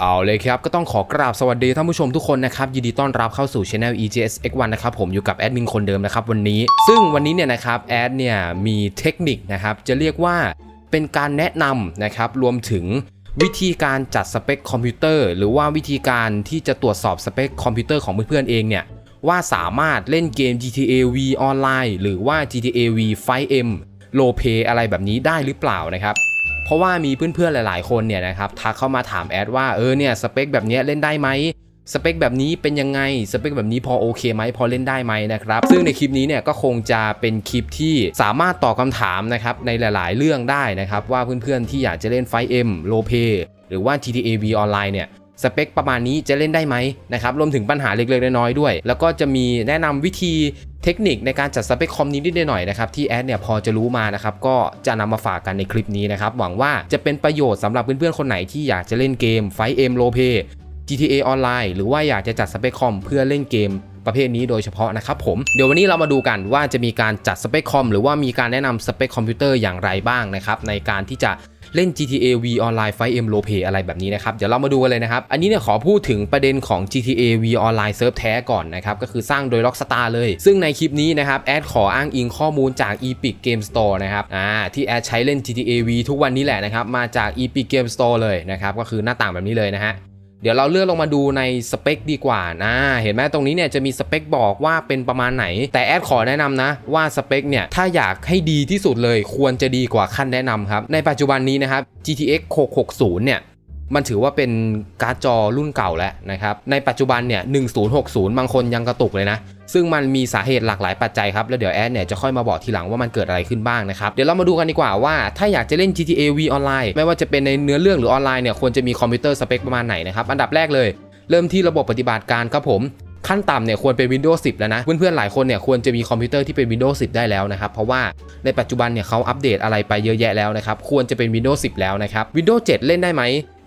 เอาเลยครับ ก็ต้องขอกราบสวัสดีท่านผู้ชมทุกคนนะครับ ยินดีต้อนรับเข้าสู่ช anel EGS X1 นะครับผมอยู่กับแอดมินคนเดิมนะครับวันนี้ ซึ่งวันนี้เนี่ยนะครับแอดเนี่ยมีเทคนิคนะครับ จะเรียกว่าเป็นการแนะนำนะครับ รวมถึงวิธีการจัดสเปคคอมพิวเตอร์ หรือว่าวิธีการที่จะตรวจสอบสเปคคอมพิวเตอร์ของเพื่อนๆเองเนี่ยว่าสามารถเล่นเกม GTA V ออนไลน์หรือว่า GTA V 5M Low Pay อะไรแบบนี้ได้หรือเปล่านะครับ เพราะว่ามีเพื่อนๆหลาย ๆ คนเนี่ยนะครับทักเข้ามาถามแอดว่าเออเนี่ยสเปคแบบนี้เล่นได้ไหมสเปคแบบนี้เป็นยังไง สเปคแบบนี้พอโอเคไหมพอเล่นได้ไหมนะครับ ซึ่งในคลิปนี้เนี่ยก็คงจะเป็นคลิปที่สามารถตอบคำถามนะครับในหลาย ๆ เรื่องได้นะครับว่าเพื่อนๆที่อยากจะเล่น 5M Low Pay หรือว่า GTA V ออนไลน์เนี่ยสเปคประมาณนี้จะเล่นได้ไหมนะครับรวมถึงปัญหาเล็กๆน้อยๆด้วย แล้วก็จะมีแนะนำวิธี เทคนิคในการจัดสเปคคอมนี้นิดหน่อยนะครับที่แอดเนี่ยพอจะรู้มานะครับก็จะนำมาฝากกันในคลิปนี้นะครับหวังว่าจะเป็นประโยชน์สำหรับเพื่อนๆคนไหนที่อยากจะเล่นเกม 5M Low Pay GTA ออนไลน์หรือว่าอยากจะจัดสเปคคอมเพื่อเล่นเกมประเภทนี้โดยเฉพาะนะครับผมเดี๋ยววันนี้เรามาดูกันว่าจะมีการจัดสเปคคอมหรือว่ามีการแนะนำสเปคคอมพิวเตอร์อย่างไรบ้างนะครับในการที่จะ เล่น GTA V Online 5M Low Pay อะไรแบบนี้นะครับ เดี๋ยวเรามาดูกันเลยนะครับ อันนี้เนี่ยขอพูดถึงประเด็นของ GTA V Online เซิร์ฟแท้ก่อนนะครับ ก็คือสร้างโดย Rockstar เลย ซึ่งในคลิปนี้นะครับ แอดขออ้างอิงข้อมูลจาก Epic Game Store นะครับ อ่า ที่แอดใช้เล่น GTA V ทุกวันนี้แหละนะครับ มาจาก Epic Game Store เลยนะครับ ก็คือหน้าต่างแบบนี้เลยนะฮะ เดี๋ยวเราเลื่อนลงมาดูในสเปคดีกว่านะ เห็นไหมตรงนี้เนี่ยจะมีสเปคบอกว่าเป็นประมาณไหน แต่แอดขอแนะนำนะว่าสเปคเนี่ยถ้าอยากให้ดีที่สุดเลยควรจะดีกว่าขั้นแนะนำครับ ในปัจจุบันนี้นะครับ GTX 660 เนี่ย มันถือว่าเป็นการ์ดจอรุ่นเก่าแล้วนะครับ ในปัจจุบันเนี่ย1060 บางคนยังกระตุกเลยนะ ซึ่งมันมีสาเหตุหลากหลายปัจจัยครับ แล้วเดี๋ยวแอดเนี่ยจะค่อยมาบอกทีหลังว่ามันเกิดอะไรขึ้นบ้างนะครับ เดี๋ยวเรามาดูกันดีกว่าว่าถ้าอยากจะเล่น GTA V ออนไลน์ไม่ว่าจะเป็นในเนื้อเรื่องหรือออนไลน์เนี่ยควรจะมีคอมพิวเตอร์สเปคประมาณไหนนะครับอันดับแรกเลยเริ่มที่ระบบปฏิบัติการครับผม ขั้นต่ำเนี่ยควรเป็น Windows 10 แล้วนะ เพื่อนๆ หลายคนเนี่ยควรจะมีคอมพิวเตอร์ที่เป็น Windows 10 ได้แล้วนะครับ เพราะว่าในปัจจุบันเนี่ยเขาอัปเดตอะไรไปเยอะแยะแล้วนะครับ ควรจะเป็น Windows 10 แล้วนะครับ Windows 7 เล่นได้ไหม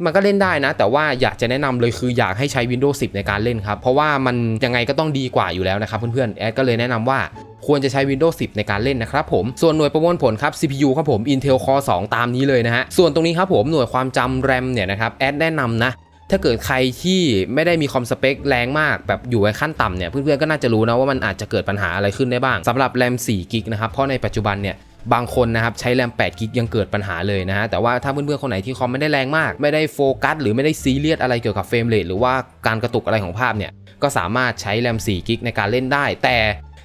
มันก็เล่นได้นะ แต่ว่าอยากจะแนะนำเลยคืออยากให้ใช้ Windows 10 ในการเล่นครับ เพราะว่ามันยังไงก็ต้องดีกว่าอยู่แล้วนะครับเพื่อนๆแอดก็เลยแนะนำว่าควรจะใช้ Windows 10 ในการเล่นนะครับผม ส่วนหน่วยประมวลผลครับ CPU ครับผม Intel Core 2 ตามนี้เลยนะฮะ ส่วนตรงนี้ครับผมหน่วยความจำ RAM เนี่ยนะครับแอดแนะนำนะ ถ้าเกิดใครที่ไม่ได้มีคอมสเปคแรงมากแบบอยู่ในขั้นต่ำเนี่ยเพื่อนๆก็น่าจะรู้นะว่ามันอาจจะเกิดปัญหาอะไรขึ้นได้บ้างสำหรับแรม4กิกนะครับเพราะในปัจจุบันเนี่ยบางคนนะครับใช้แรม8กิกยังเกิดปัญหาเลยนะฮะแต่ว่าถ้าเพื่อนๆคนไหนที่คอมไม่ได้แรงมาก ไม่ได้โฟกัสหรือไม่ได้ซีเรียสอะไรเกี่ยวกับเฟรมเรทหรือว่าการกระตุกอะไรของภาพเนี่ยก็สามารถใช้แรม4กิกในการเล่นได้ แต่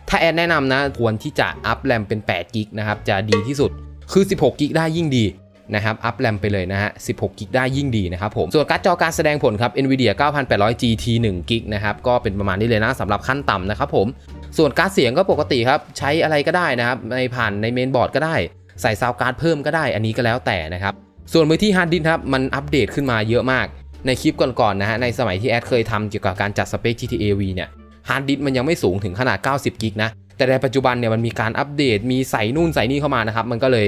ถ้าแอดแนะนำนะควรที่จะอัพแรมเป็น8กิกนะครับจะดีที่สุดคือ 16กิกได้ยิ่งดี นะครับอัพแรมไปเลยนะฮะ 16 กิกได้ยิ่งดีนะครับผม ส่วนการ์ดจอการแสดงผลครับ NVIDIA 9800 GT 1 กิกนะครับ ก็เป็นประมาณนี้เลยนะสำหรับขั้นต่ำนะครับผม ส่วนการ์ดเสียงก็ปกติครับ ใช้อะไรก็ได้นะครับ ในผ่านในเมนบอร์ดก็ได้ ใส่ซาวการ์ดเพิ่มก็ได้ อันนี้ก็แล้วแต่นะครับ ส่วนมือที่ฮาร์ดดิสครับ มันอัปเดตขึ้นมาเยอะมาก ในคลิปก่อนๆนะฮะ ในสมัยที่แอดเคยทำเกี่ยวกับการจัดสเปค GTA V เนี่ย ฮาร์ดดิสมันยังไม่สูงถึงขนาด 90 กิกนะ แต่ในปัจจุบันเนี่ยมันมีการอัปเดต มีใส่นู่นใส่นี่เข้ามานะครับ มันก็เลย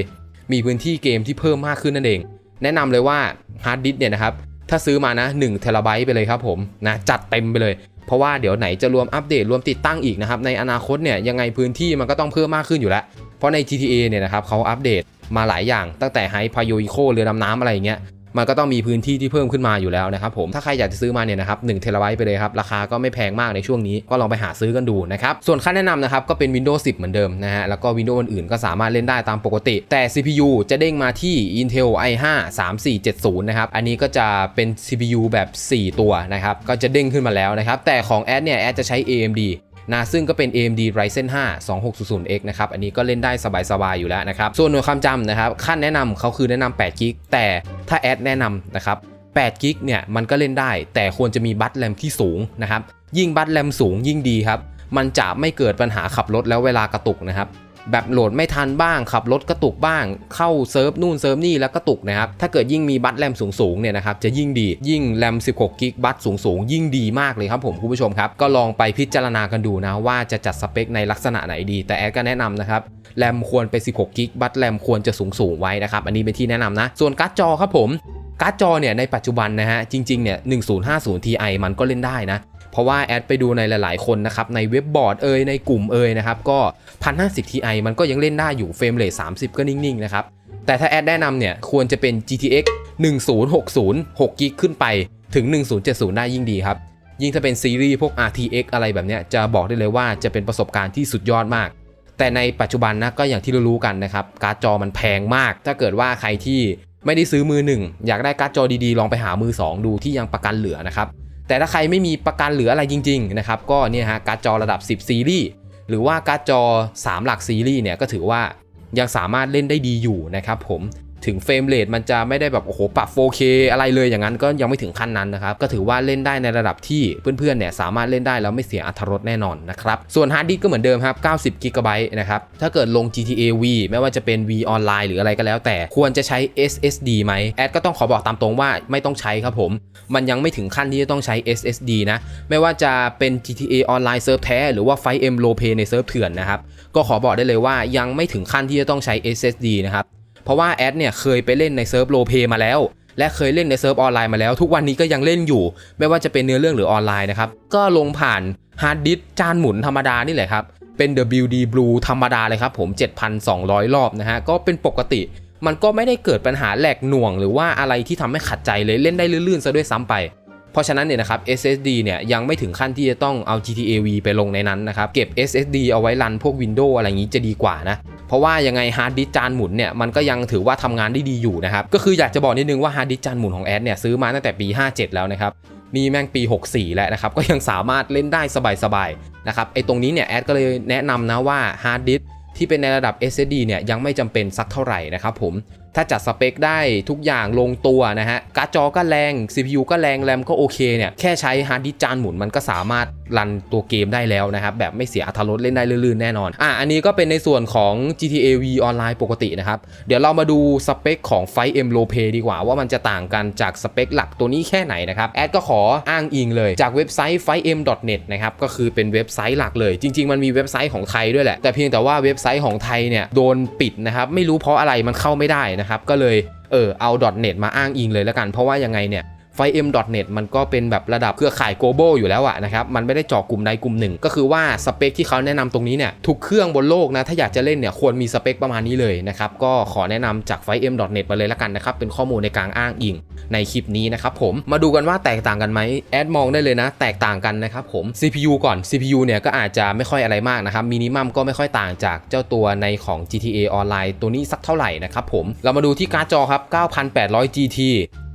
มีพื้นที่เกมที่เพิ่มมากขึ้นนั่นเอง แนะนำเลยว่าฮาร์ดดิสเนี่ยนะครับถ้าซื้อมานะ1เทราไบต์ไปเลยครับผมนะจัดเต็มไปเลย เพราะว่าเดี๋ยวไหนจะรวมอัปเดตรวมติดตั้งอีกนะครับในอนาคตเนี่ยยังไงพื้นที่มันก็ต้องเพิ่มมากขึ้นอยู่แล้ว เพราะใน GTA เนี่ยนะครับเขาอัปเดตมาหลายอย่างตั้งแต่ไฮพายุอีโคเรือดำน้ำอะไรอย่างเงี้ย มันก็ต้องมีพื้นที่ที่เพิ่มขึ้นมาอยู่แล้วนะครับผมถ้าใครอยากจะซื้อมาเนี่ยนะครับ1เทราไบต์ไปเลยครับราคาก็ไม่แพงมากในช่วงนี้ก็ลองไปหาซื้อกันดูนะครับส่วนค่าแนะนำนะครับก็เป็น Windows 10 เหมือนเดิมนะฮะแล้วก็ Windows อื่นๆก็สามารถเล่นได้ตามปกติ แต่ CPU จะเด้งมาที่ Intel i5 3470นะครับอันนี้ก็จะเป็น CPU แบบ 4 ตัวนะครับก็จะเด้งขึ้นมาแล้วนะครับแต่ของแอดเนี่ยแอดจะใช้ AMD นะซึ่งก็เป็น AMD Ryzen 5 2600X นะครับ อันนี้ก็เล่นได้สบายๆอยู่แล้วนะครับ ส่วนหน่วยความจำนะครับ ขั้นแนะนำเขาคือแนะนำ8กิกแต่ถ้าแอดแนะนำนะครับ8กิกเนี่ยมันก็เล่นได้ แต่ควรจะมีบัตแรมที่สูงนะครับ ยิ่งบัตแรมสูงยิ่งดีครับ มันจะไม่เกิดปัญหาขับรถแล้วเวลากระตุกนะครับ แบบโหลดไม่ทันบ้าง ขับรถกระตุกบ้าง เข้าเซิร์ฟนู่นเซิร์ฟนี่แล้วกระตุกนะครับ ถ้าเกิดยิ่งมีบัตรแรมสูงๆเนี่ยนะครับจะยิ่งดียิ่งแรม 16 กิกบัตสูงๆ ยิ่งดีมากเลยครับผมคุณผู้ชมครับ ก็ลองไปพิจารณากันดูนะว่าจะจัดสเปคในลักษณะไหนดี แต่แอดก็แนะนำนะครับแรมควรไป 16 กิกบัตรแรมควรจะสูงๆไว้นะครับอันนี้เป็นที่แนะนำนะ ส่วนการ์ดจอครับผมการ์ดจอเนี่ยในปัจจุบันนะฮะจริงๆเนี่ย1050 Ti มันก็เล่นได้นะ เพราะว่าแอดไปดูในหลาย ๆ คนนะครับ ในเว็บบอร์ดเอ่ยในกลุ่มเอ่ยนะครับ ก็ 1050 Ti มันก็ยังเล่นได้อยู่เฟรมเรท30 ก็นิ่ง ๆ นะครับ แต่ถ้าแอดแนะนำเนี่ย ควรจะเป็น GTX 1060 6กิกขึ้นไปถึง 1070 ได้ยิ่งดีครับ ยิ่งถ้าเป็นซีรีส์พวก RTX อะไรแบบเนี้ยจะบอกได้เลยว่าจะเป็นประสบการณ์ที่สุดยอดมาก แต่ในปัจจุบันนะก็อย่างที่รารู้กันนะครับการ์ดจอมันแพงมาก ถ้าเกิดว่าใครที่ไม่ได้ซื้อมือหนึ่งอยากได้การ์ดจอดีๆ ลองไปหามือ 2 ดูที่ยังประกันเหลือนะครับ แต่ถ้าใครไม่มีประกันเหลืออะไรจริงๆนะครับก็เนี่ยฮะการ์ดจอระดับ 10 ซีรีส์หรือว่าการ์ดจอ 3 หลักซีรีส์เนี่ยก็ถือว่ายังสามารถเล่นได้ดีอยู่นะครับผม ถึงเฟรมเรทมันจะไม่ได้แบบโอ้โหปรับ 4K อะไรเลยอย่างนั้นก็ยังไม่ถึงขั้นนั้นนะครับก็ถือว่าเล่นได้ในระดับที่เพื่อนๆเนี่ยสามารถเล่นได้แล้วไม่เสียอรรถรสแน่นอนนะครับส่วนฮาร์ดดิสก์ก็เหมือนเดิมครับ90 g b นะครับถ้าเกิดลง GTA V ไม่ว่าจะเป็น V ออนไลน์หรืออะไรก็แล้ว แต่ควรจะใช้ SSD ไหมแอดก็ต้องขอบอกตามตรงว่าไม่ต้องใช้ครับผม มันยังไม่ถึงขั้นที่จะต้องใช้ SSD นะไม่ว่าจะเป็น GTA ออนไลน์เซิร์ฟแท้หรือว่า 5M Low Pay ในเซิร์ฟเถื่อนนะครับก็ขอบอกได้เลยว่ายังไม่ถึงขั้นที่จะต้องใช้ SSD นะครับ เพราะว่าแอดเนี่ยเคยไปเล่นในเซิร์ฟโลเพมาแล้ว และเคยเล่นในเซิร์ฟออนไลน์มาแล้ว ทุกวันนี้ก็ยังเล่นอยู่ ไม่ว่าจะเป็นเนื้อเรื่องหรือออนไลน์นะครับ ก็ลงผ่านฮาร์ดดิสจานหมุนธรรมดานี่แหละครับ เป็น WD Blue ธรรมดาเลยครับผม 7,200 รอบนะฮะ ก็เป็นปกติ มันก็ไม่ได้เกิดปัญหาแหลกหน่วง หรือว่าอะไรที่ทำให้ขัดใจเลยเล่นได้ลื่นๆซะด้วยซ้ำไป เพราะฉะนั้นเนี่ยนะครับ SSD เนี่ยยังไม่ถึงขั้นที่จะต้องเอา GTA V ไปลงในนั้นนะครับ เก็บ SSD เอาไว้รันพวก Windows อะไรอย่างนี้จะดีกว่านะ เพราะว่ายังไงฮาร์ดดิสจานหมุนเนี่ยมันก็ยังถือว่าทำงานได้ดีอยู่นะครับ ก็คืออยากจะบอกนิดนึงว่าฮาร์ดดิสจานหมุนของแอดเนี่ยซื้อมาตั้งแต่ปี 57 แล้วนะครับนี่แม่งปี 64 แล้วนะครับ ก็ยังสามารถเล่นได้สบายๆนะครับไอ้ตรงนี้เนี่ยแอดก็เลยแนะนำนะว่าฮาร์ดดิสที่เป็นในระดับ SSD เนี่ยยังไม่จำเป็นสักเท่าไหร่นะครับผม ถ้าจัดสเปคได้ทุกอย่างลงตัวนะฮะการ์ดจอก็แรง CPU ก็แรงแรมก็โอเคเนี่ย แค่ใช้ฮาร์ดดิสก์จานหมุนมันก็สามารถรันตัวเกมได้แล้วนะครับ แบบไม่เสียอรรถรสเล่นได้ลื่นๆแน่นอน อะ อันนี้ก็เป็นในส่วนของ GTA V ออนไลน์ปกตินะครับ เดี๋ยวเรามาดูสเปคของ 5M Low Pay ดีกว่า ว่ามันจะต่างกันจากสเปคหลักตัวนี้แค่ไหนนะครับ แอดก็ขออ้างอิงเลยจากเว็บไซต์ 5m.net นะครับก็คือเป็นเว็บไซต์หลักเลย จริง ๆ มันมีเว็บไซต์ของไทยด้วยแหละแต่เพียงแต่ว่าเว็บไซต์ของไทยเนี่ยโดนปิดนะครับไม่รู้เพราะอะไรมันเข้าไม่ได้นะครับ ก็เลยเออเอา .net มาอ้างอิงเลยแล้วกัน เพราะว่ายังไงเนี่ย 5m.net มันก็เป็นแบบระดับเครือข่าย global อยู่แล้วอะนะครับ มันไม่ได้เจาะกลุ่มใดกลุ่มหนึ่ง ก็คือว่าสเปคที่เขาแนะนำตรงนี้เนี่ยทุกเครื่องบนโลกนะ ถ้าอยากจะเล่นเนี่ยควรมีสเปคประมาณนี้เลยนะครับ ก็ขอแนะนำจาก 5m.net ไปเลยล้วกันนะครับ เป็นข้อมูลในการอ้างอิงในคลิปนี้นะครับผม มาดูกันว่าแตกต่างกันไหมแอดมองได้เลยนะ แตกต่างกันนะครับผม CPU ก่อน CPU เนี่ยก็อาจจะไม่ค่อยอะไรมากนะครับมินิมัมก็ไม่ค่อยต่างจากเจ้าตัวในของ GTA ออนไลน์ตัวนี้สักเท่าไหร่นะครับผมเรามาดูที่การ์ดจอครับ 9,800 GT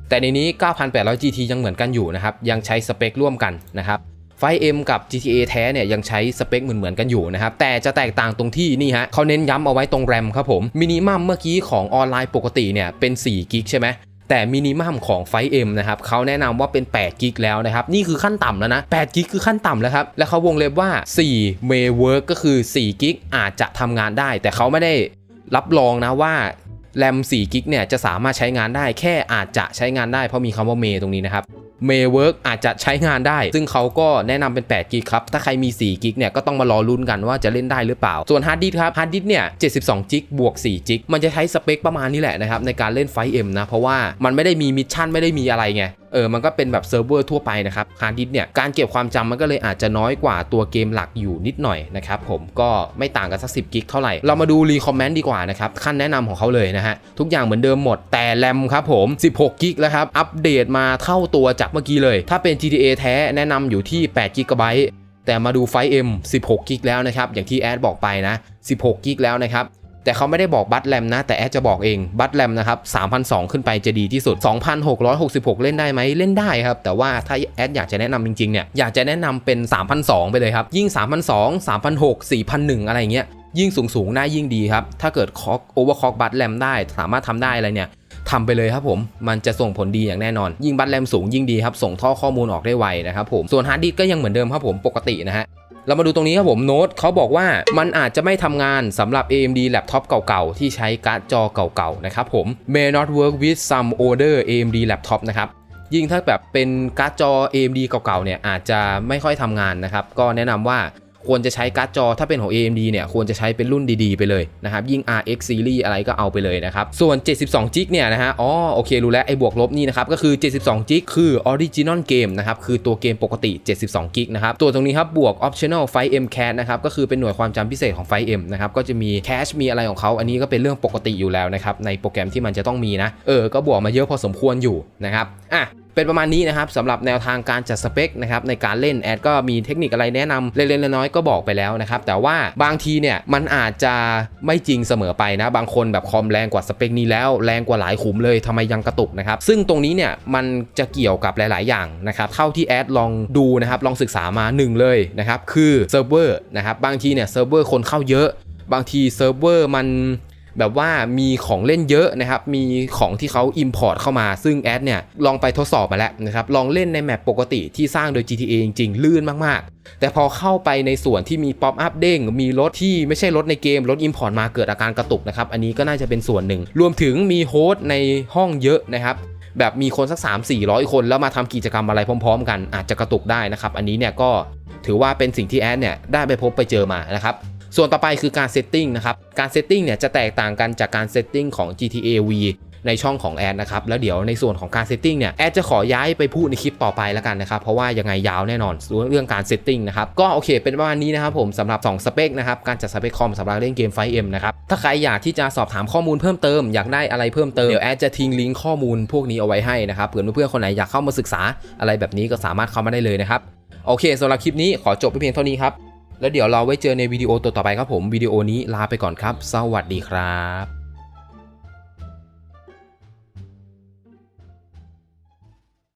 แต่ในนี้ 9,800 GT ยังเหมือนกันอยู่นะครับ ยังใช้สเปคร่วมกันนะครับ 5M กับ GTA แท้เนี่ยยังใช้สเปคเหมือนเหมือนๆกันอยู่นะครับ แต่จะแตกต่างตรงที่นี่ฮะเขาเน้นย้ำเอาไว้ตรงแรมครับผม มินิมัมเมื่อกี้ของออนไลน์ปกติเนี่ยเป็น4กิกใช่ไหมแต่มินิมัมของ 5M นะครับเขาแนะนำว่าเป็น8กิกแล้วนะครับ นี่คือขั้นต่ำแล้วนะ8กิกคือขั้นต่ำแล้วครับ และเขาวงเล็บว่า4 may work ก็คือ4กิกอาจจะทำงานได้ แต่เขาไม่ได้รับรองนะว่า แรม4กิกเนี่ยจะสามารถใช้งานได้แค่อาจจะใช้งานได้เพราะมีคำว่าเมตรงนี้นะครับเมเวิร์กอาจจะใช้งานได้ ซึ่งเขาก็แนะนำเป็น8กิกครับ ถ้าใครมี4กิกเนี่ยก็ต้องมารอลุ้นกันว่าจะเล่นได้หรือเปล่า ส่วนฮาร์ดดิสครับฮาร์ดดิสเนี่ย72กิกบวก4กิกมันจะใช้สเปคประมาณนี้แหละนะครับในการเล่นไฟเอ็มนะ เพราะว่ามันไม่ได้มีมิชชั่นไม่ได้มีอะไรไงเออมันก็เป็นแบบเซิร์ฟเวอร์ทั่วไปนะครับฮาร์ดดิสเนี่ยการเก็บความจำมันก็เลยอาจจะน้อยกว่าตัวเกมหลักอยู่นิดหน่อยนะครับผมก็ไม่ต่างกันสัก10กิกเท่าไหร่ เรามาดูรีคอมเมนต์ดีกว่านะครับขั้นแนะนำของเขาเลยนะฮะทุกอย่างเหมือนเดิมหมดแต่แรมครับผม16กิกแล้วครับอัปเดตมาเท่าตัวจากเมื่อกี้เลย ถ้าเป็น GTA แท้แนะนำอยู่ที่8กิกะไบต์แต่มาดูไฟ M 16กิกแล้วนะครับอย่างที่แอดบอกไปนะ16กิกแล้วนะครับ แต่เขาไม่ได้บอกบัตแรมนะแต่แอดจะบอกเองบัตแรมนะครับ3,002 ขึ้นไปจะดีที่สุด 2,666 เล่นได้ไหมเล่นได้ครับ แต่ว่าถ้าแอดอยากจะแนะนำจริงๆเนี่ยอยากจะแนะนำเป็น 3,002 ไปเลยครับ ยิ่ง 3,002 3,006 4,001 อะไรอย่างเงี้ยยิ่งสูงสูงๆน้ายิ่งดีครับ ถ้าเกิดคอกโอเวอร์คอกบัตแรมได้สามารถทำได้อะไรเนี่ยทำไปเลยครับผม มันจะส่งผลดีอย่างแน่นอน ยิ่งบัตแรมสูงยิ่งดีครับ ส่งท่อข้อมูลออกได้ไวนะครับผม ส่วนฮาร์ดดิสก์ก็ยังเหมือนเดิมครับผม ปกตินะฮะ เรามาดูตรงนี้ครับผมโน้ตเขาบอกว่ามันอาจจะไม่ทำงานสำหรับ AMD แล็ปท็อปเก่าๆ ที่ใช้การ์ดจอเก่าๆ นะครับผม may not work with some older AMD laptop นะครับยิ่งถ้าแบบเป็นการ์ดจอ AMD เก่าๆ เนี่ยอาจจะไม่ค่อยทำงานนะครับ ก็แนะนำว่า ควรจะใช้การ์ดจอถ้าเป็นของ AMD เนี่ยควรจะใช้เป็นรุ่นดีๆไปเลยนะครับยิ่ง RX series อะไรก็เอาไปเลยนะครับส่วน 72 g b เนี่ยนะฮะอ๋อโอเครู้แล้วไอ้บวกลบนี่นะครับก็คือ 72 g b คือ original game นะครับคือตัวเกมปกติ 72 g b นะครับตัวตรงนี้ครับบวก optional 5M cache นะครับก็คือเป็นหน่วยความจำพิเศษของ 5M นะครับก็จะมี cache มีอะไรของเขาอันนี้ก็เป็นเรื่องปกติอยู่แล้วนะครับในโปรแกรมที่มันจะต้องมีนะเออก็บวกมาเยอะพอสมควรอยู่นะครับอะ เป็นประมาณนี้นะครับสำหรับแนวทางการจัดสเปคนะครับในการเล่นแอดก็มีเทคนิคอะไรแนะนำเล็กๆน้อยๆก็บอกไปแล้วนะครับแต่ว่าบางทีเนี่ยมันอาจจะไม่จริงเสมอไปนะบางคนแบบคอมแรงกว่าสเปคนี้แล้วแรงกว่าหลายขุมเลยทำไมยังกระตุกนะครับซึ่งตรงนี้เนี่ยมันจะเกี่ยวกับหลาย ๆ อย่างนะครับเท่าที่แอดลองดูนะครับลองศึกษามาหนึ่งเลยนะครับคือเซิร์ฟเวอร์นะครับบางทีเนี่ยเซิร์ฟเวอร์คนเข้าเยอะ บางทีเซิร์ฟเวอร์มัน แบบว่ามีของเล่นเยอะนะครับ มีของที่เขา Import เข้ามา ซึ่งแอดเนี่ยลองไปทดสอบมาแล้วนะครับ ลองเล่นในแมปปกติที่สร้างโดย GTA จริงๆ ลื่นมากๆ แต่พอเข้าไปในส่วนที่มีป๊อปอัพเด้ง มีรถที่ไม่ใช่รถในเกม รถ Import มาเกิดอาการกระตุกนะครับ อันนี้ก็น่าจะเป็นส่วนหนึ่ง รวมถึงมีโฮสต์ในห้องเยอะนะครับแบบมีคนสัก 3 4 0 0 คนแล้วมาทำกิจกรรมอะไรพร้อม ๆ กันอาจจะกระตุกได้นะครับ อันนี้เนี่ยก็ถือว่าเป็นสิ่งที่แอดเนี่ยได้ไปพบไปเจอมานะครับ ส่วนต่อไปคือการเซตติ้งนะครับ การเซตติ้งเนี่ยจะแตกต่างกันจากการเซตติ้งของ GTA V ในช่องของแอดนะครับ แล้วเดี๋ยวในส่วนของการเซตติ้งเนี่ยแอดจะขอย้ายไปพูดในคลิปต่อไปแล้วกันนะครับ เพราะว่ายังไงยาวแน่นอนเรื่องการเซตติ้งนะครับ ก็โอเคเป็นประมาณนี้นะครับผมสำหรับ 2 สเปคนะครับ การจัดสเปคคอมสำหรับเล่นเกมไฟเอ็มนะครับ ถ้าใครอยากที่จะสอบถามข้อมูลเพิ่มเติมอยากได้อะไรเพิ่มเติมเดี๋ยวแอดจะทิ้งลิงก์ข้อมูลพวกนี้เอาไว้ให้นะครับเผื่อเพื่อนๆคนไหนอยากเข้ามาศึกษาอะไรแบบนี้ก็สามารถเข้ามาได้เลยนะครับโอเคสำหรับคลิปนี้ขอจบไปเพียงเท่านี้ครับ แล้วเดี๋ยวเราไว้เจอในวิดีโอตัวต่อไปครับผมวิดีโอนี้ลาไปก่อนครับ สวัสดีครับ